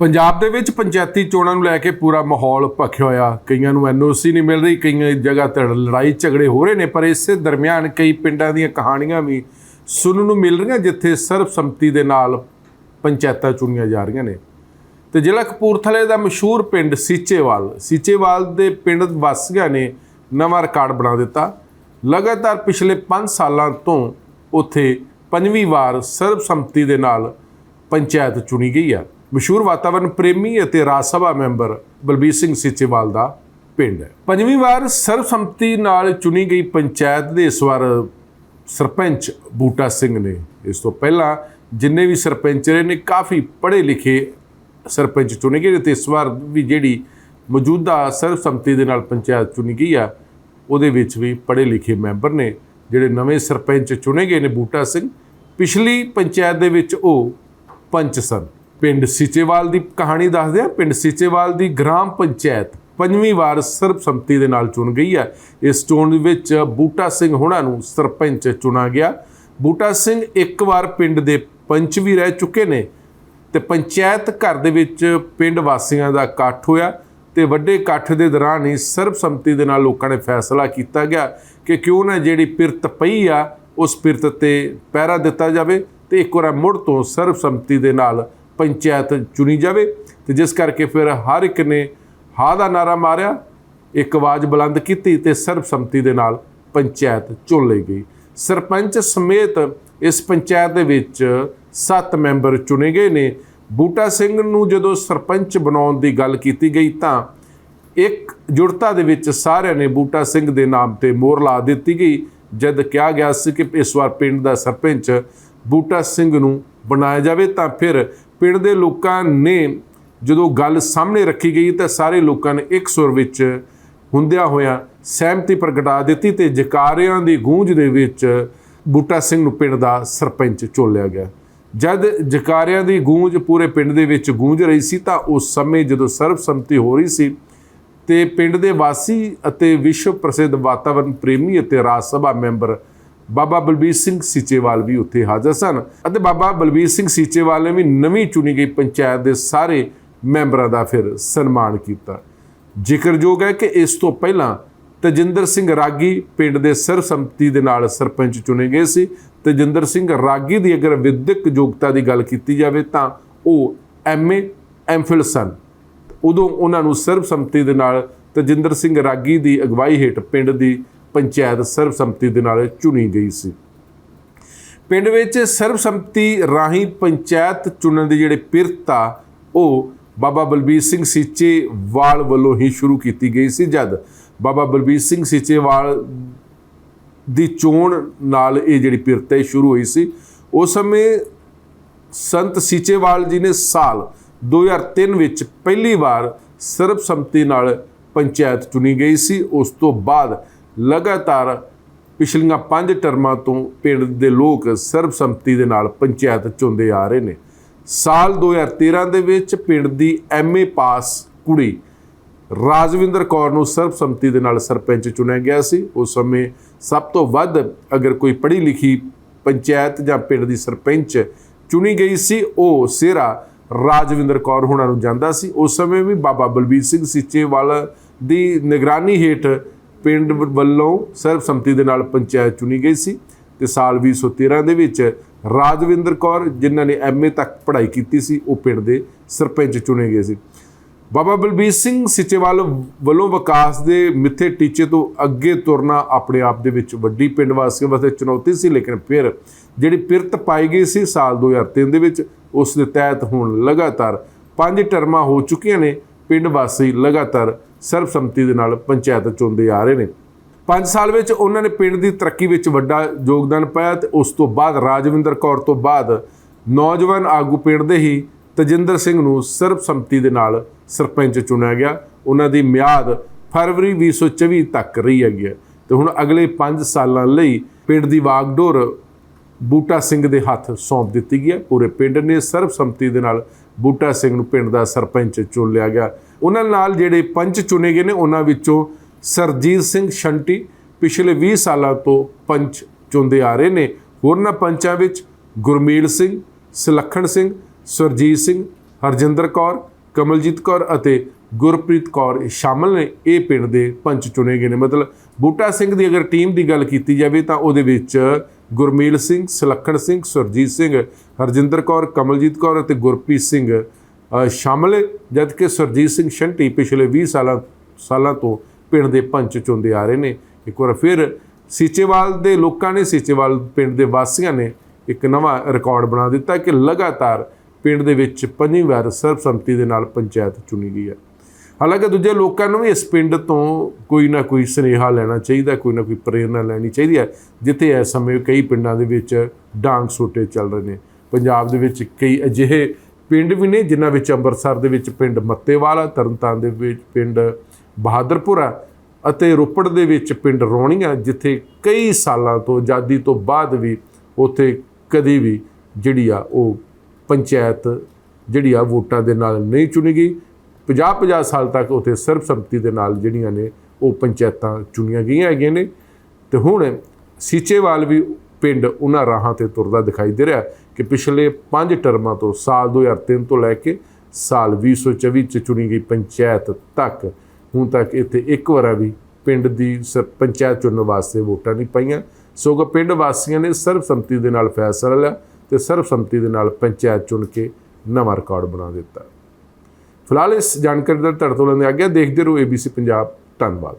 ਪੰਜਾਬ ਦੇ ਵਿੱਚ ਪੰਚਾਇਤੀ ਚੋਣਾਂ ਨੂੰ ਲੈ ਕੇ ਪੂਰਾ ਮਾਹੌਲ ਭਖਿਆ ਹੋਇਆ। ਕਈਆਂ ਨੂੰ ਐਨਓਸੀ ਨਹੀਂ ਮਿਲ ਰਹੀ, ਕਈਆਂ ਜਗ੍ਹਾ ਤੇ ਲੜਾਈ ਝਗੜੇ ਹੋ ਰਹੇ ਨੇ, ਪਰ ਇਸੇ ਦਰਮਿਆਨ ਕਈ ਪਿੰਡਾਂ ਦੀਆਂ ਕਹਾਣੀਆਂ ਵੀ ਸੁਣਨ ਨੂੰ ਮਿਲ ਰਹੀਆਂ, ਜਿੱਥੇ ਸਰਬਸੰਮਤੀ ਦੇ ਨਾਲ ਪੰਚਾਇਤਾਂ ਚੁਣੀਆਂ ਜਾ ਰਹੀਆਂ ਨੇ। ਤੇ ਜ਼ਿਲ੍ਹਾ ਕਪੂਰਥਲੇ ਦਾ ਮਸ਼ਹੂਰ ਪਿੰਡ ਸੀਚੇਵਾਲ ਸੀਚੇਵਾਲ ਦੇ ਪਿੰਡ ਵਾਸੀਆਂ ਨੇ ਨਵਾਂ ਰਿਕਾਰਡ ਬਣਾ ਦਿੱਤਾ। ਲਗਾਤਾਰ ਪਿਛਲੇ 5 ਸਾਲਾਂ ਤੋਂ ਉੱਥੇ ਪੰਜਵੀਂ ਵਾਰ ਸਰਬਸੰਮਤੀ ਦੇ ਨਾਲ ਪੰਚਾਇਤ ਚੁਣੀ ਗਈ ਆ। ਮਸ਼ਹੂਰ ਵਾਤਾਵਰਣ ਪ੍ਰੇਮੀ ਅਤੇ ਰਾਜ ਸਭਾ ਮੈਂਬਰ ਬਲਬੀਰ ਸਿੰਘ ਸੀਚੇਵਾਲ ਦਾ ਪਿੰਡ ਹੈ। ਪੰਜਵੀਂ ਵਾਰ ਸਰਬਸੰਮਤੀ ਨਾਲ ਚੁਣੀ ਗਈ ਪੰਚਾਇਤ ਦੇ ਇਸ ਵਾਰ ਸਰਪੰਚ ਬੂਟਾ ਸਿੰਘ ਨੇ। ਇਸ ਤੋਂ ਪਹਿਲਾਂ ਜਿੰਨੇ ਵੀ ਸਰਪੰਚ ਰਹੇ ਨੇ, ਕਾਫੀ ਪੜ੍ਹੇ ਲਿਖੇ ਸਰਪੰਚ ਚੁਣੇ ਗਏ ਨੇ ਤੇ ਇਸ ਵਾਰ ਵੀ ਜਿਹੜੀ ਮੌਜੂਦਾ ਸਰਬਸੰਮਤੀ ਦੇ ਨਾਲ ਪੰਚਾਇਤ ਚੁਣੀ ਗਈ ਆ, ਉਹਦੇ ਵਿੱਚ ਵੀ ਪੜ੍ਹੇ ਲਿਖੇ ਮੈਂਬਰ ਨੇ। ਜਿਹੜੇ ਨਵੇਂ ਸਰਪੰਚ ਚੁਣੇ ਗਏ ਨੇ ਬੂਟਾ ਸਿੰਘ, ਪਿਛਲੀ ਪੰਚਾਇਤ ਦੇ ਵਿੱਚ ਉਹ ਪੰਚ ਸਨ। ਪਿੰਡ ਸੀਚੇਵਾਲ ਦੀ ਕਹਾਣੀ ਦੱਸਦੇ ਆ ਪਿੰਡ ਸੀਚੇਵਾਲ ਦੀ ਗ੍ਰਾਮ ਪੰਚਾਇਤ ਪੰਜਵੀਂ ਵਾਰ ਸਰਬਸੰਮਤੀ ਦੇ ਨਾਲ ਚੁਣ ਗਈ ਹੈ। ਇਸ ਚੋਣ ਵਿੱਚ ਬੂਟਾ ਸਿੰਘ ਹੁਣਾਂ ਨੂੰ ਸਰਪੰਚ ਚੁਣਾ ਗਿਆ। ਬੂਟਾ ਸਿੰਘ ਇੱਕ ਵਾਰ ਪਿੰਡ ਦੇ ਪੰਚ ਵੀ ਰਹਿ ਚੁੱਕੇ ਨੇ ਤੇ ਪੰਚਾਇਤ ਘਰ ਦੇ ਵਿੱਚ ਪਿੰਡ ਵਾਸੀਆਂ ਦਾ ਇਕੱਠ ਹੋਇਆ ਤੇ ਵੱਡੇ ਇਕੱਠ ਦੇ ਦੌਰਾਨ ਹੀ ਸਰਬਸੰਮਤੀ ਦੇ ਨਾਲ ਲੋਕਾਂ ਨੇ ਫੈਸਲਾ ਕੀਤਾ ਗਿਆ ਕਿ ਕਿਉਂ ਨਾ ਜਿਹੜੀ ਪਿਰਤ ਪਈ ਆ, ਉਸ ਪਿਰਤ ਤੇ ਪਹਿਰਾ ਦਿੱਤਾ ਜਾਵੇ ਤੇ ਇੱਕ ਵਾਰ ਮੁੜ ਤੋਂ ਸਰਬਸੰਮਤੀ ਦੇ ਨਾਲ ਪੰਚਾਇਤ ਚੁਣੀ ਜਾਵੇ ਤੇ ਜਿਸ ਕਰਕੇ ਫਿਰ ਹਰ ਇੱਕ ਨੇ ਹਾਂ ਦਾ ਨਾਰਾ ਮਾਰਿਆ, ਇੱਕ ਆਵਾਜ਼ ਬੁਲੰਦ ਕੀਤੀ ਤੇ ਸਰਬਸੰਮਤੀ ਦੇ ਨਾਲ ਪੰਚਾਇਤ ਚੁਣ ਲਈ ਗਈ। ਸਰਪੰਚ ਸਮੇਤ ਇਸ ਪੰਚਾਇਤ ਦੇ ਵਿੱਚ 7 ਮੈਂਬਰ ਚੁਣੇ ਗਏ ਨੇ। ਬੂਟਾ ਸਿੰਘ ਨੂੰ ਜਦੋਂ ਸਰਪੰਚ ਬਣਾਉਣ ਦੀ ਗੱਲ ਕੀਤੀ ਗਈ ਤਾਂ ਇੱਕ ਜੁੜਤਾ ਦੇ ਵਿੱਚ ਸਾਰਿਆਂ ਨੇ ਬੂਟਾ ਸਿੰਘ ਦੇ ਨਾਮ ਤੇ ਮੋਹਰ ਲਾ ਦਿੱਤੀ ਗਈ, ਜਦ ਕਿਹਾ ਗਿਆ ਸੀ ਕਿ ਇਸ ਵਾਰ ਪਿੰਡ ਦਾ ਸਰਪੰਚ ਬੂਟਾ ਸਿੰਘ ਨੂੰ ਬਣਾਇਆ ਜਾਵੇ ਤਾਂ ਫਿਰ ਪਿੰਡ ਦੇ ਲੋਕਾਂ ਨੇ ਜਦੋਂ ਗੱਲ ਸਾਹਮਣੇ ਰੱਖੀ ਗਈ ਤਾਂ ਸਾਰੇ ਲੋਕਾਂ ਨੇ ਇੱਕ ਸੁਰ ਵਿੱਚ ਹੁੰਦਿਆਂ ਹੋਇਆਂ ਸਹਿਮਤੀ ਪ੍ਰਗਟਾ ਦਿੱਤੀ ਤੇ ਜਕਾਰਿਆਂ ਦੀ ਗੂੰਜ ਦੇ ਵਿੱਚ ਬੂਟਾ ਸਿੰਘ ਨੂੰ ਪਿੰਡ ਦਾ ਸਰਪੰਚ ਚੋਲਿਆ ਗਿਆ। ਜਦ ਜਕਾਰਿਆਂ ਦੀ ਗੂੰਜ ਪੂਰੇ ਪਿੰਡ ਦੇ ਵਿੱਚ ਗੂੰਜ ਰਹੀ ਸੀ ਤਾਂ ਉਸ ਸਮੇਂ ਜਦੋਂ ਸਰਬਸੰਮਤੀ ਹੋ ਰਹੀ ਸੀ ਤੇ ਪਿੰਡ ਦੇ ਵਾਸੀ ਅਤੇ ਵਿਸ਼ਵ ਪ੍ਰਸਿੱਧ ਵਾਤਾਵਰਣ ਪ੍ਰੇਮੀ ਅਤੇ ਰਾਜ ਸਭਾ ਮੈਂਬਰ ਬਾਬਾ ਬਲਬੀਰ ਸਿੰਘ ਸੀਚੇਵਾਲ ਵੀ ਉੱਥੇ ਹਾਜ਼ਰ ਸਨ ਅਤੇ ਬਾਬਾ ਬਲਬੀਰ ਸਿੰਘ ਸੀਚੇਵਾਲ ਨੇ ਵੀ ਨਵੀਂ ਚੁਣੀ ਗਈ ਪੰਚਾਇਤ ਦੇ ਸਾਰੇ ਮੈਂਬਰਾਂ ਦਾ ਫਿਰ ਸਨਮਾਨ ਕੀਤਾ। ਜ਼ਿਕਰਯੋਗ ਹੈ ਕਿ ਇਸ ਤੋਂ ਪਹਿਲਾਂ ਤਜਿੰਦਰ ਸਿੰਘ ਰਾਗੀ ਪਿੰਡ ਦੇ ਸਰਬਸੰਮਤੀ ਦੇ ਨਾਲ ਸਰਪੰਚ ਚੁਣੇ ਗਏ ਸੀ। ਤਜਿੰਦਰ ਸਿੰਘ ਰਾਗੀ ਦੀ ਅਗਰ ਵਿਦਿਅਕ ਯੋਗਤਾ ਦੀ ਗੱਲ ਕੀਤੀ ਜਾਵੇ ਤਾਂ ਉਹ ਐਮਏ ਐਮਫਿਲ ਸਨ। ਉਦੋਂ ਉਹਨਾਂ ਨੂੰ ਸਰਬਸੰਮਤੀ ਦੇ ਨਾਲ ਤਜਿੰਦਰ ਸਿੰਘ ਰਾਗੀ ਦੀ ਅਗਵਾਈ ਹੇਠ ਪਿੰਡ ਦੀ ਪੰਚਾਇਤ ਸਰਬਸੰਮਤੀ ਦੇ ਨਾਲ ਚੁਣੀ ਗਈ ਸੀ। ਪਿੰਡ ਵਿੱਚ ਸਰਬਸੰਮਤੀ ਰਾਹੀਂ ਪੰਚਾਇਤ ਚੁਣਨ ਦੀ ਜਿਹੜੇ ਪਿਰਤਾ ਉਹ ਬਾਬਾ ਬਲਬੀਰ ਸਿੰਘ ਸੀਚੇਵਾਲ ਵੱਲੋਂ ਹੀ ਸ਼ੁਰੂ ਕੀਤੀ ਗਈ ਸੀ, ਜਦ ਬਾਬਾ ਬਲਬੀਰ ਸਿੰਘ ਸੀਚੇਵਾਲ ਦੀ ਚੋਣ ਨਾਲ ਇਹ ਜਿਹੜੀ ਪਿਰਤਾ ਸ਼ੁਰੂ ਹੋਈ ਸੀ। ਉਸ ਸਮੇਂ ਸੰਤ ਸੀਚੇਵਾਲ ਜੀ ਨੇ ਸਾਲ 2003 ਵਿੱਚ ਪਹਿਲੀ ਵਾਰ ਸਰਬਸੰਮਤੀ ਨਾਲ ਪੰਚਾਇਤ ਚੁਣੀ ਗਈ ਸੀ। ਉਸ ਤੋਂ ਬਾਅਦ ਲਗਾਤਾਰ ਪਿਛਲੀਆਂ 5 ਟਰਮਾਂ ਤੋਂ ਪਿੰਡ ਦੇ ਲੋਕ ਸਰਬਸੰਮਤੀ ਦੇ ਨਾਲ ਪੰਚਾਇਤ ਚੁਣਦੇ ਆ ਰਹੇ ਨੇ। ਸਾਲ 2013 ਦੇ ਵਿੱਚ ਪਿੰਡ ਦੀ ਐਮਏ ਪਾਸ ਕੁੜੀ ਰਾਜਵਿੰਦਰ ਕੌਰ ਨੂੰ ਸਰਬਸੰਮਤੀ ਦੇ ਨਾਲ ਸਰਪੰਚ ਚੁਣਿਆ ਗਿਆ ਸੀ। ਉਸ ਸਮੇਂ ਸਭ ਤੋਂ ਵੱਧ ਅਗਰ ਕੋਈ ਪੜ੍ਹੀ ਲਿਖੀ ਪੰਚਾਇਤ ਜਾਂ ਪਿੰਡ ਦੀ ਸਰਪੰਚ ਚੁਣੀ ਗਈ ਸੀ, ਉਹ ਸਿਹਰਾ ਰਾਜਵਿੰਦਰ ਕੌਰ ਹੁਣਾਂ ਨੂੰ ਜਾਂਦਾ ਸੀ। ਉਸ ਸਮੇਂ ਵੀ ਬਾਬਾ ਬਲਬੀਰ ਸਿੰਘ ਸੀਚੇਵਾਲ ਦੀ ਨਿਗਰਾਨੀ ਹੇਠ ਪਿੰਡ ਵੱਲੋਂ ਸਰਬਸੰਮਤੀ ਦੇ ਨਾਲ ਪੰਚਾਇਤ ਚੁਣੀ ਗਈ ਸੀ ਤੇ ਸਾਲ 2013 ਦੇ ਵਿੱਚ ਰਾਜਵਿੰਦਰ ਕੌਰ, ਜਿਨ੍ਹਾਂ ਨੇ ਐਮਏ ਤੱਕ ਪੜ੍ਹਾਈ ਕੀਤੀ ਸੀ, ਉਹ ਪਿੰਡ ਦੇ ਸਰਪੰਚ ਚੁਣੇ ਗਏ ਸੀ। ਬਾਬਾ ਬਲਬੀਰ ਸਿੰਘ ਸਿਚੇਵਾਲ ਵੱਲੋਂ ਵਿਕਾਸ ਦੇ ਮਿੱਥੇ ਟੀਚੇ ਤੋਂ ਅੱਗੇ ਤੁਰਨਾ ਆਪਣੇ ਆਪ ਦੇ ਵਿੱਚ ਵੱਡੀ ਪਿੰਡ ਵਾਸੀਆਂ ਵਾਸਤੇ ਚੁਣੌਤੀ ਸੀ, ਲੇਕਿਨ ਫਿਰ ਜਿਹੜੀ ਪਿਰਤ ਪਾਈ ਗਈ ਸੀ ਸਾਲ 2003 ਦੇ ਵਿੱਚ, ਉਸ ਦੇ ਤਹਿਤ ਹੁਣ ਲਗਾਤਾਰ ਪੰਜ ਟਰਮਾਂ ਹੋ ਚੁੱਕੀਆਂ ਨੇ, ਪਿੰਡ ਵਾਸੀ ਲਗਾਤਾਰ ਸਰਬਸੰਮਤੀ ਦੇ ਨਾਲ ਪੰਚਾਇਤ ਚੁਣਦੇ ਆ ਰਹੇ ਨੇ। 5 ਸਾਲ ਵਿੱਚ ਉਹਨਾਂ ਨੇ ਪਿੰਡ ਦੀ ਤਰੱਕੀ ਵਿੱਚ ਵੱਡਾ ਯੋਗਦਾਨ ਪਾਇਆ ਤੇ ਉਸ ਤੋਂ ਬਾਅਦ ਰਾਜਵਿੰਦਰ ਕੌਰ ਤੋਂ ਬਾਅਦ ਨੌਜਵਾਨ ਆਗੂ ਪਿੰਡ ਦੇ ਹੀ ਤਜਿੰਦਰ ਸਿੰਘ ਨੂੰ ਸਰਬਸੰਮਤੀ ਦੇ ਨਾਲ ਸਰਪੰਚ ਚੁਣਿਆ ਗਿਆ। ਉਹਨਾਂ ਦੀ ਮਿਆਦ ਫਰਵਰੀ 2024 ਤੱਕ ਰਹੀ ਹੈਗੀ ਹੈ। ਤੇ ਹੁਣ ਅਗਲੇ 5 ਸਾਲਾਂ ਲਈ ਪਿੰਡ ਦੀ ਵਾਗਡੋਰ ਬੂਟਾ ਸਿੰਘ ਦੇ ਹੱਥ ਸੌਂਪ ਦਿੱਤੀ ਗਈ ਹੈ। ਪੂਰੇ ਪਿੰਡ ਨੇ ਸਰਬਸੰਮਤੀ ਦੇ ਨਾਲ ਬੂਟਾ ਸਿੰਘ ਨੂੰ ਪਿੰਡ ਦਾ ਸਰਪੰਚ ਚੁਣ ਲਿਆ ਗਿਆ। ਉਹਨਾਂ ਨਾਲ ਜਿਹੜੇ ਪੰਚ ਚੁਣੇ ਗਏ ਨੇ, ਉਹਨਾਂ ਵਿੱਚੋਂ ਸਰਜੀਤ ਸਿੰਘ ਸ਼ੰਟੀ ਪਿਛਲੇ 20 ਸਾਲਾਂ ਤੋਂ ਪੰਚ ਚੁਣਦੇ ਆ ਰਹੇ ਨੇ। ਹੋਰਨਾਂ ਪੰਚਾਂ ਵਿੱਚ ਗੁਰਮੀਲ ਸਿੰਘ, ਸੁਲੱਖਣ ਸਿੰਘ, ਸੁਰਜੀਤ ਸਿੰਘ, ਹਰਜਿੰਦਰ ਕੌਰ, ਕਮਲਜੀਤ ਕੌਰ ਅਤੇ ਗੁਰਪ੍ਰੀਤ ਕੌਰ ਸ਼ਾਮਲ ਨੇ। ਇਹ ਪਿੰਡ ਦੇ ਪੰਚ ਚੁਣੇ ਗਏ ਨੇ। ਮਤਲਬ ਬੂਟਾ ਸਿੰਘ ਦੀ ਅਗਰ ਟੀਮ ਦੀ ਗੱਲ ਕੀਤੀ ਜਾਵੇ ਤਾਂ ਉਹਦੇ ਵਿੱਚ ਗੁਰਮੀਲ ਸਿੰਘ, ਸੁਲੱਖਣ ਸਿੰਘ, ਸੁਰਜੀਤ ਸਿੰਘ, ਹਰਜਿੰਦਰ ਕੌਰ, ਕਮਲਜੀਤ ਕੌਰ ਅਤੇ ਗੁਰਪ੍ਰੀਤ ਸਿੰਘ ਸ਼ਾਮਲ ਹੈ, ਜਦਕਿ ਸੁਰਜੀਤ ਸਿੰਘ ਸ਼ੰਟੀ ਪਿਛਲੇ 20 ਸਾਲਾਂ ਸਾਲਾਂ ਤੋਂ ਪਿੰਡ ਦੇ ਪੰਚ ਚੁਣਦੇ ਆ ਰਹੇ ਨੇ। ਇੱਕ ਵਾਰ ਫਿਰ ਸੀਚੇਵਾਲ ਦੇ ਲੋਕਾਂ ਨੇ, ਸੀਚੇਵਾਲ ਪਿੰਡ ਦੇ ਵਾਸੀਆਂ ਨੇ ਇੱਕ ਨਵਾਂ ਰਿਕਾਰਡ ਬਣਾ ਦਿੱਤਾ ਕਿ ਲਗਾਤਾਰ ਪਿੰਡ ਦੇ ਵਿੱਚ ਪੰਜਵੀਂ ਵਾਰ ਸਰਬਸੰਮਤੀ ਦੇ ਨਾਲ ਪੰਚਾਇਤ ਚੁਣੀ ਗਈ ਹੈ। ਹਾਲਾਂਕਿ ਦੂਜੇ ਲੋਕਾਂ ਨੂੰ ਵੀ ਇਸ ਪਿੰਡ ਤੋਂ ਕੋਈ ਨਾ ਕੋਈ ਸੁਨੇਹਾ ਲੈਣਾ ਚਾਹੀਦਾ, ਕੋਈ ਨਾ ਕੋਈ ਪ੍ਰੇਰਣਾ ਲੈਣੀ ਚਾਹੀਦੀ ਹੈ, ਜਿੱਥੇ ਇਸ ਸਮੇਂ ਕਈ ਪਿੰਡਾਂ ਦੇ ਵਿੱਚ ਡਾਂਗ ਸੋਟੇ ਚੱਲ ਰਹੇ ਨੇ। ਪੰਜਾਬ ਦੇ ਵਿੱਚ ਕਈ ਅਜਿਹੇ ਪਿੰਡ ਵੀ ਨੇ, ਜਿਨ੍ਹਾਂ ਵਿੱਚ ਅੰਮ੍ਰਿਤਸਰ ਦੇ ਵਿੱਚ ਪਿੰਡ ਮੱਤੇਵਾਲਾ, ਤਰਨਤਾਰਨ ਦੇ ਵਿੱਚ ਪਿੰਡ ਬਹਾਦਰਪੁਰਾ ਅਤੇ ਰੋਪੜ ਦੇ ਵਿੱਚ ਪਿੰਡ ਰੋਣੀਆਂ ਜਿੱਥੇ ਕਈ ਸਾਲਾਂ ਤੋਂ, ਆਜ਼ਾਦੀ ਤੋਂ ਬਾਅਦ ਵੀ ਉੱਥੇ ਕਦੀ ਵੀ ਜਿਹੜੀ ਆ ਉਹ ਪੰਚਾਇਤ ਜਿਹੜੀ ਆ ਵੋਟਾਂ ਦੇ ਨਾਲ ਨਹੀਂ ਚੁਣੀ ਗਈ। 50-50 ਸਾਲ ਤੱਕ ਉੱਥੇ ਸਰਬਸੰਮਤੀ ਦੇ ਨਾਲ ਜਿਹੜੀਆਂ ਨੇ ਉਹ ਪੰਚਾਇਤਾਂ ਚੁਣੀਆਂ ਗਈਆਂ ਹੈਗੀਆਂ ਨੇ। ਤੇ ਹੁਣ ਸੀਚੇਵਾਲ ਵੀ ਪਿੰਡ ਉਹਨਾਂ ਰਾਹਾਂ ਤੇ ਤੁਰਦਾ ਦਿਖਾਈ ਦੇ ਰਿਹਾ ਕਿ ਪਿਛਲੇ 5 ਟਰਮਾਂ ਤੋਂ ਸਾਲ 2003 ਤੋਂ ਲੈ ਕੇ ਸਾਲ 2024 ਚ ਚੁਣੀ ਗਈ ਪੰਚਾਇਤ ਤੱਕ, ਹੁਣ ਤੱਕ ਇੱਥੇ ਇੱਕ ਵਾਰ ਵੀ ਪਿੰਡ ਦੀ ਸ- ਪੰਚਾਇਤ ਚੁਣਨ ਵਾਸਤੇ ਵੋਟਾਂ ਨਹੀਂ ਪਾਈਆਂ। ਸਗੋਂ ਪਿੰਡ ਵਾਸੀਆਂ ਨੇ ਸਰਬਸੰਮਤੀ ਦੇ ਨਾਲ ਫੈਸਲਾ ਲਿਆ ਤੇ ਸਰਬਸੰਮਤੀ ਦੇ ਨਾਲ ਪੰਚਾਇਤ ਚੁਣ ਕੇ ਨਵਾਂ ਰਿਕਾਰਡ ਬਣਾ ਦਿੱਤਾ। ਫਿਲਹਾਲ ਇਸ ਜਾਣਕਾਰੀ ਦਾ ਤੁਹਾਡੇ ਤੋਂ ਲੈਂਦੇ ਆ ਗਿਆ ਦੇਖਦੇ ਰਹੋ ABC ਪੰਜਾਬ ਧੰਨਵਾਦ।